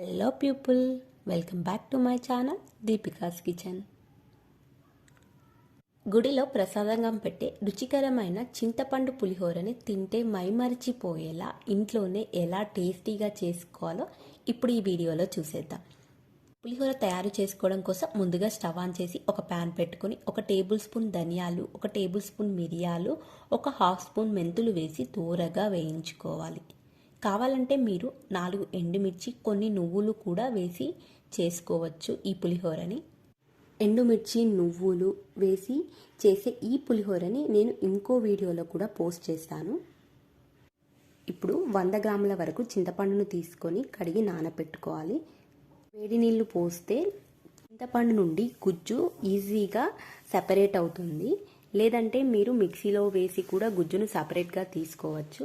Hello people welcome back to my channel Deepika's kitchen గుడిలో ప్రసాదంగా పెట్టే రుచికరమైన చింతపండు పులిహోరని తింటే మైమరిచిపోయేలా ఇంట్లోనే ఎలా టేస్టీగా చేసుకోవాలో ఇప్పుడు ఈ వీడియోలో చూసేద్దాం. పులిహోర తయారు చేసుకోవడం కోసం ముందుగా స్టవ్ ఆన్ చేసి ఒక ప్యాన్ పెట్టుకొని ఒక టేబుల్ స్పూన్ ధనియాలు ఒక టేబుల్ స్పూన్ మిరియాలు ఒక హాఫ్ స్పూన్ మెంతులు వేసి దూరగా వేయించుకోవాలి. కావాలంటే మీరు నాలుగు ఎండుమిర్చి కొన్ని నువ్వులు కూడా వేసి చేసుకోవచ్చు ఈ పులిహోరని. ఎండుమిర్చి నువ్వులు వేసి చేసే ఈ పులిహోరని నేను ఇంకో వీడియోలో కూడా పోస్ట్ చేస్తాను. ఇప్పుడు వంద గ్రాముల వరకు చింతపండును తీసుకొని కడిగి నానబెట్టుకోవాలి వేడి నీళ్ళు పోస్తే చింతపండు నుండి గుజ్జు ఈజీగా సెపరేట్ అవుతుంది. లేదంటే మీరు మిక్సీలో వేసి కూడా గుజ్జును సపరేట్గా తీసుకోవచ్చు.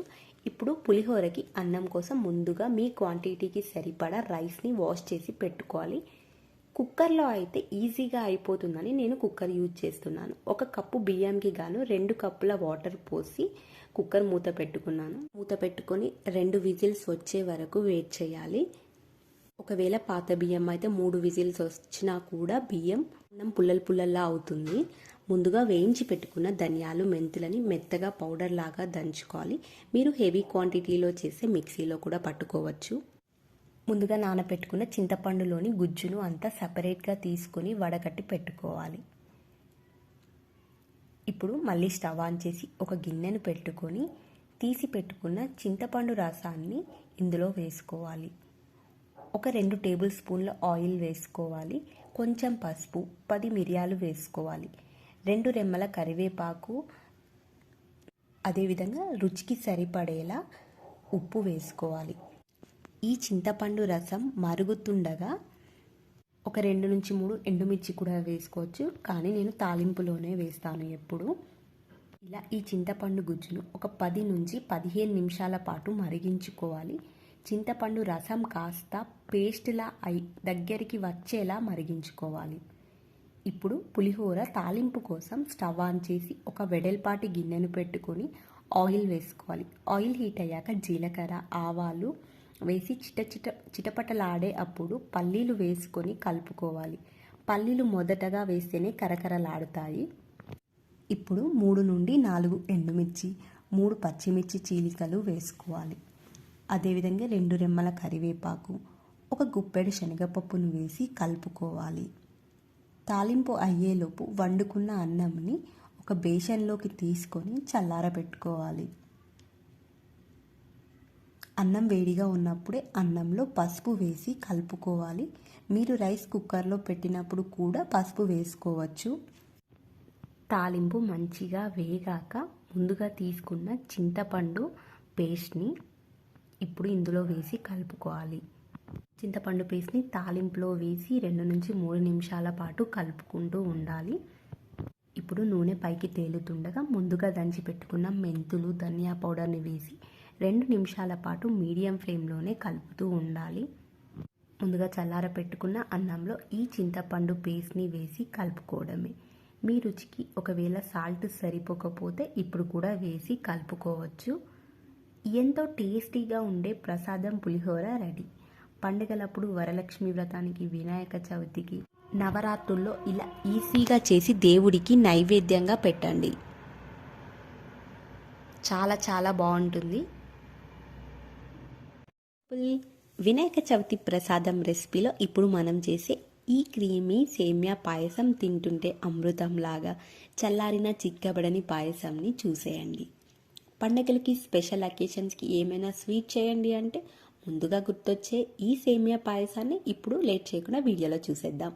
ఇప్పుడు పులిహోరకి అన్నం కోసం ముందుగా మీ క్వాంటిటీకి సరిపడా రైస్ని వాష్ చేసి పెట్టుకోవాలి. కుక్కర్లో అయితే ఈజీగా అయిపోతుందని నేను కుక్కర్ యూజ్ చేస్తున్నాను. ఒక కప్పు బియ్యంకి గాను రెండు కప్పుల వాటర్ పోసి కుక్కర్ మూత పెట్టుకున్నాను. మూత పెట్టుకొని రెండు విజిల్స్ వచ్చే వరకు వెయిట్ చేయాలి. ఒకవేళ పాత బియ్యం అయితే మూడు విజిల్స్ వచ్చినా కూడా బియ్యం అన్నం పుల్లలు పుల్లల్లా అవుతుంది. ముందుగా వేయించి పెట్టుకున్న ధనియాలు మెంతులని మెత్తగా పౌడర్ లాగా దంచుకోవాలి. మీరు హెవీ క్వాంటిటీలో చేసే మిక్సీలో కూడా పట్టుకోవచ్చు. ముందుగా నానబెట్టుకున్న చింతపండులోని గుజ్జును అంతా సపరేట్గా తీసుకొని వడకట్టి పెట్టుకోవాలి. ఇప్పుడు మళ్ళీ స్టవ్ ఆన్ చేసి ఒక గిన్నెను పెట్టుకొని తీసి పెట్టుకున్న చింతపండు రసాన్ని ఇందులో వేసుకోవాలి. ఒక రెండు టేబుల్ స్పూన్ల ఆయిల్ వేసుకోవాలి. కొంచెం పసుపు పది మిరియాలు వేసుకోవాలి. రెండు రెమ్మల కరివేపాకు అదేవిధంగా రుచికి సరిపడేలా ఉప్పు వేసుకోవాలి. ఈ చింతపండు రసం మరుగుతుండగా ఒక రెండు నుంచి మూడు ఎండుమిర్చి కూడా వేసుకోవచ్చు. కానీ నేను తాలింపులోనే వేస్తాను ఎప్పుడు. ఇలా ఈ చింతపండు గుజ్జును ఒక పది నుంచి పదిహేను నిమిషాల పాటు మరిగించుకోవాలి. చింతపండు రసం కాస్త పేస్ట్లా అయి దగ్గరికి వచ్చేలా మరిగించుకోవాలి. ఇప్పుడు పులిహోర తాలింపు కోసం స్టవ్ ఆన్ చేసి ఒక వెడల్పాటి గిన్నెను పెట్టుకొని ఆయిల్ వేసుకోవాలి. ఆయిల్ హీట్ అయ్యాక జీలకర్ర ఆవాలు వేసి చిట చిట చిటపటలాడే అప్పుడు పల్లీలు వేసుకొని కలుపుకోవాలి. పల్లీలు మొదటగా వేస్తేనే కరకరలాడుతాయి. ఇప్పుడు మూడు నుండి నాలుగు ఎండుమిర్చి మూడు పచ్చిమిర్చి చీలికలు వేసుకోవాలి. అదేవిధంగా రెండు రెమ్మల కరివేపాకు ఒక గుప్పెడు శనగపప్పును వేసి కలుపుకోవాలి. తాలింపు అయ్యేలోపు వండుకున్న అన్నంని ఒక బేషన్లోకి తీసుకొని చల్లారబెట్టుకోవాలి అన్నం వేడిగా ఉన్నప్పుడే అన్నంలో పసుపు వేసి కలుపుకోవాలి. మీరు రైస్ కుక్కర్లో పెట్టినప్పుడు కూడా పసుపు వేసుకోవచ్చు. తాలింపు మంచిగా వేగాక ముందుగా తీసుకున్న చింతపండు పేస్ట్ని ఇప్పుడు ఇందులో వేసి కలుపుకోవాలి. చింతపండు పేస్ట్ని తాలింపులో వేసి రెండు నుంచి మూడు నిమిషాల పాటు కలుపుకుంటూ ఉండాలి. ఇప్పుడు నూనె పైకి తేలుతుండగా ముందుగా దంచి పెట్టుకున్న మెంతులు ధనియా పౌడర్ని వేసి రెండు నిమిషాల పాటు మీడియం ఫ్లేమ్లోనే కలుపుతూ ఉండాలి. ముందుగా చల్లార పెట్టుకున్న అన్నంలో ఈ చింతపండు పేస్ట్ని వేసి కలుపుకోవడమే. మీ రుచికి ఒకవేళ సాల్ట్ సరిపోకపోతే ఇప్పుడు కూడా వేసి కలుపుకోవచ్చు. ఎంతో టేస్టీగా ఉండే ప్రసాదం పులిహోర రెడీ. పండుగలప్పుడు వరలక్ష్మి వ్రతానికి వినాయక చవితికి నవరాత్రుల్లో ఇలా ఈజీగా చేసి దేవుడికి నైవేద్యంగా పెట్టండి. చాలా చాలా బాగుంటుంది. వినాయక చవితి ప్రసాదం రెసిపీలో ఇప్పుడు మనం చేసే ఈ క్రీమీ సేమ్యా పాయసం తింటుంటే అమృతంలాగా చల్లారిన చిక్కబడని పాయసంని చూసేయండి. పండగలకి స్పెషల్ అకేషన్స్కి ఏమైనా స్వీట్ చేయండి అంటే ముందుగా గుర్తొచ్చే ఈ సేమియా పాయసాన్ని ఇప్పుడు లేట్ చేయకుండా వీడియోలో చూసేద్దాం.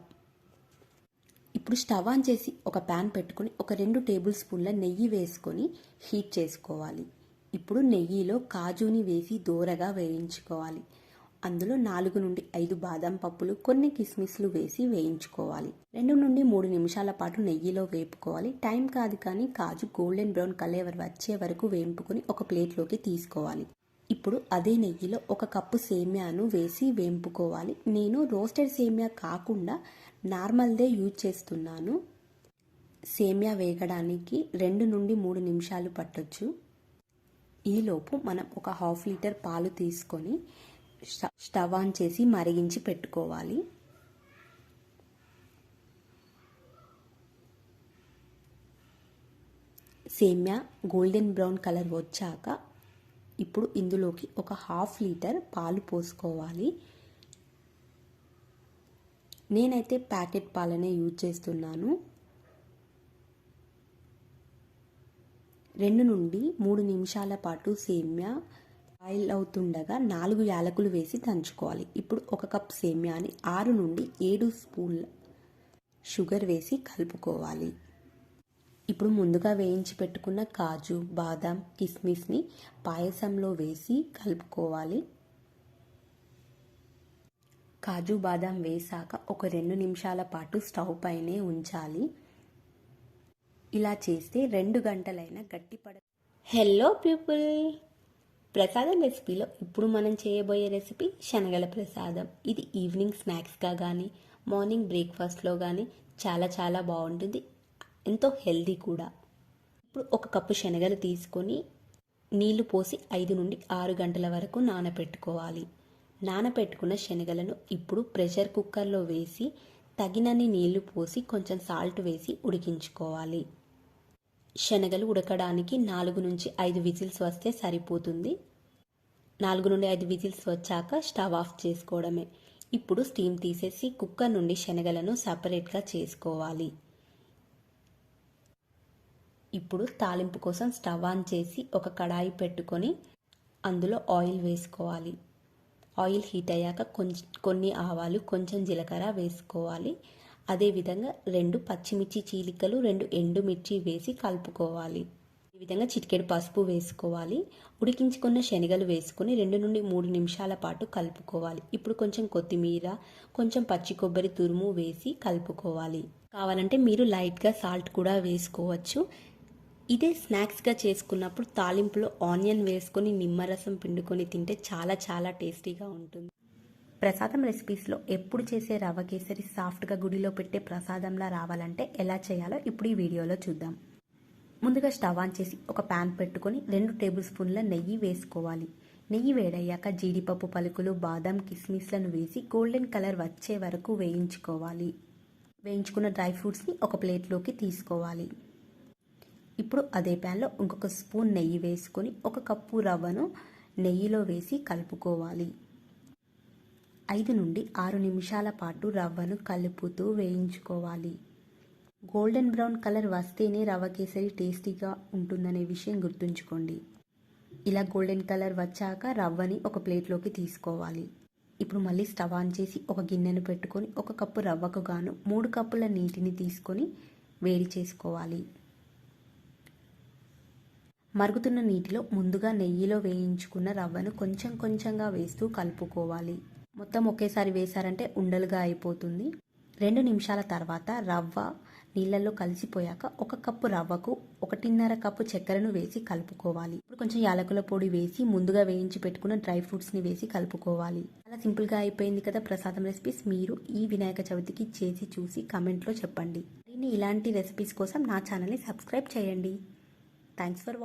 ఇప్పుడు స్టవ్ ఆన్ చేసి ఒక ప్యాన్ పెట్టుకొని ఒక రెండు టేబుల్ స్పూన్ల నెయ్యి వేసుకొని హీట్ చేసుకోవాలి. ఇప్పుడు నెయ్యిలో కాజుని వేసి దూరగా వేయించుకోవాలి. అందులో నాలుగు నుండి ఐదు బాదం పప్పులు కొన్ని కిస్మిస్లు వేసి వేయించుకోవాలి. రెండు నుండి మూడు నిమిషాల పాటు నెయ్యిలో వేపుకోవాలి. టైం కాదు కానీ కాజు గోల్డెన్ బ్రౌన్ కలర్ వచ్చే వరకు వేంపుకొని ఒక ప్లేట్లోకి తీసుకోవాలి. ఇప్పుడు అదే నెయ్యిలో ఒక కప్పు సేమ్యాను వేసి వేంపుకోవాలి. నేను రోస్టెడ్ సేమ్యా కాకుండా నార్మల్దే యూజ్ చేస్తున్నాను. సేమ్యా వేగడానికి రెండు నుండి మూడు నిమిషాలు పట్టొచ్చు. ఈలోపు మనం ఒక హాఫ్ లీటర్ పాలు తీసుకొని స్టవ్ ఆన్ చేసి మరిగించి పెట్టుకోవాలి. సేమ్యా గోల్డెన్ బ్రౌన్ కలర్ వచ్చాక ఇప్పుడు ఇందులోకి ఒక హాఫ్ లీటర్ పాలు పోసుకోవాలి. నేనైతే ప్యాకెట్ పాలనే యూజ్ చేస్తున్నాను. రెండు నుండి మూడు నిమిషాల పాటు సేమ్యా బాయిల్ అవుతుండగా నాలుగు యాలకులు వేసి దంచుకోవాలి. ఇప్పుడు ఒక కప్ సేమ్యాని ఆరు నుండి ఏడు స్పూన్ల షుగర్ వేసి కలుపుకోవాలి. ఇప్పుడు ముందుగా వేయించి పెట్టుకున్న కాజు బాదాం కిస్మిస్ని పాయసంలో వేసి కలుపుకోవాలి. కాజు బాదాం వేసాక ఒక రెండు నిమిషాల పాటు స్టవ్ పైనే ఉంచాలి. ఇలా చేస్తే రెండు గంటలైన గట్టిపడ హలో పీపుల్ ప్రసాదం రెసిపీలో ఇప్పుడు మనం చేయబోయే రెసిపీ శనగల ప్రసాదం. ఇది ఈవినింగ్ స్నాక్స్గా కానీ మార్నింగ్ బ్రేక్ఫాస్ట్లో కానీ చాలా చాలా బాగుంటుంది. ఎంతో హెల్దీ కూడా. ఇప్పుడు ఒక కప్పు శనగలు తీసుకొని నీళ్ళు పోసి ఐదు నుండి ఆరు గంటల వరకు నానబెట్టుకోవాలి నానబెట్టుకున్న శనగలను ఇప్పుడు ప్రెషర్ కుక్కర్లో వేసి తగినన్ని నీళ్ళు పోసి కొంచెం సాల్ట్ వేసి ఉడికించుకోవాలి. శనగలు ఉడకడానికి నాలుగు నుంచి ఐదు విజిల్స్ వస్తే సరిపోతుంది. నాలుగు నుండి ఐదు విజిల్స్ వచ్చాక స్టవ్ ఆఫ్ చేసుకోవడమే. ఇప్పుడు స్టీమ్ తీసేసి కుక్కర్ నుండి శనగలను సపరేట్గా చేసుకోవాలి. ఇప్పుడు తాలింపు కోసం స్టవ్ ఆన్ చేసి ఒక కడాయి పెట్టుకొని అందులో ఆయిల్ వేసుకోవాలి. ఆయిల్ హీట్ అయ్యాక కొంచెం కొన్ని ఆవాలు కొంచెం జీలకర్ర వేసుకోవాలి. అదేవిధంగా రెండు పచ్చిమిర్చి చీలికలు రెండు ఎండుమిర్చి వేసి కలుపుకోవాలి. ఈ విధంగా చిటికెడు పసుపు వేసుకోవాలి. ఉడికించుకున్న శనగలు వేసుకొని రెండు నుండి మూడు నిమిషాల పాటు కలుపుకోవాలి. ఇప్పుడు కొంచెం కొత్తిమీర కొంచెం పచ్చి కొబ్బరి తురుము వేసి కలుపుకోవాలి. కావాలంటే మీరు లైట్గా సాల్ట్ కూడా వేసుకోవచ్చు. ఇదే స్నాక్స్గా చేసుకున్నప్పుడు తాలింపులో ఆనియన్ వేసుకొని నిమ్మరసం పిండుకొని తింటే చాలా చాలా టేస్టీగా ఉంటుంది. ప్రసాదం రెసిపీస్లో ఎప్పుడు చేసే రవ్వ కేసరి సాఫ్ట్గా గుడిలో పెట్టే ప్రసాదంలా రావాలంటే ఎలా చేయాలో ఇప్పుడు ఈ వీడియోలో చూద్దాం. ముందుగా స్టవ్ ఆన్ చేసి ఒక ప్యాన్ పెట్టుకొని రెండు టేబుల్ స్పూన్ల నెయ్యి వేసుకోవాలి. నెయ్యి వేడయ్యాక జీడిపప్పు పలుకులు బాదం కిస్మిస్లను వేసి గోల్డెన్ కలర్ వచ్చే వరకు వేయించుకోవాలి. వేయించుకున్న డ్రై ఫ్రూట్స్ని ఒక ప్లేట్లోకి తీసుకోవాలి. ఇప్పుడు అదే ప్యాన్లో ఇంకొక స్పూన్ నెయ్యి వేసుకొని ఒక కప్పు రవ్వను నెయ్యిలో వేసి కలుపుకోవాలి. ఐదు నుండి ఆరు నిమిషాల పాటు రవ్వను కలుపుతూ వేయించుకోవాలి. గోల్డెన్ బ్రౌన్ కలర్ వస్తేనే రవ్వ కేసరి టేస్టీగా ఉంటుందనే విషయం గుర్తుంచుకోండి. ఇలా గోల్డెన్ కలర్ వచ్చాక రవ్వని ఒక ప్లేట్లోకి తీసుకోవాలి. ఇప్పుడు మళ్ళీ స్టవ్ ఆన్ చేసి ఒక గిన్నెను పెట్టుకొని ఒక కప్పు రవ్వకు గాను మూడు కప్పుల నీటిని తీసుకొని వేడి చేసుకోవాలి. మరుగుతున్న నీటిలో ముందుగా నెయ్యిలో వేయించుకున్న రవ్వను కొంచెం కొంచెంగా వేస్తూ కలుపుకోవాలి. మొత్తం ఒకేసారి వేశారంటే ఉండలుగా అయిపోతుంది. రెండు నిమిషాల తర్వాత రవ్వ నీళ్ళల్లో కలిసిపోయాక ఒక కప్పు రవ్వకు ఒకటిన్నర కప్పు చక్కెరను వేసి కలుపుకోవాలి. ఇప్పుడు కొంచెం యాలకుల పొడి వేసి ముందుగా వేయించి పెట్టుకున్న డ్రై ఫ్రూట్స్ని వేసి కలుపుకోవాలి. అలా సింపుల్గా అయిపోయింది కదా ప్రసాదం రెసిపీస్ మీరు ఈ వినాయక చవితికి చేసి చూసి కమెంట్లో చెప్పండి. ఇలాంటి రెసిపీస్ కోసం నా ఛానల్ని సబ్స్క్రైబ్ చేయండి. Thanks for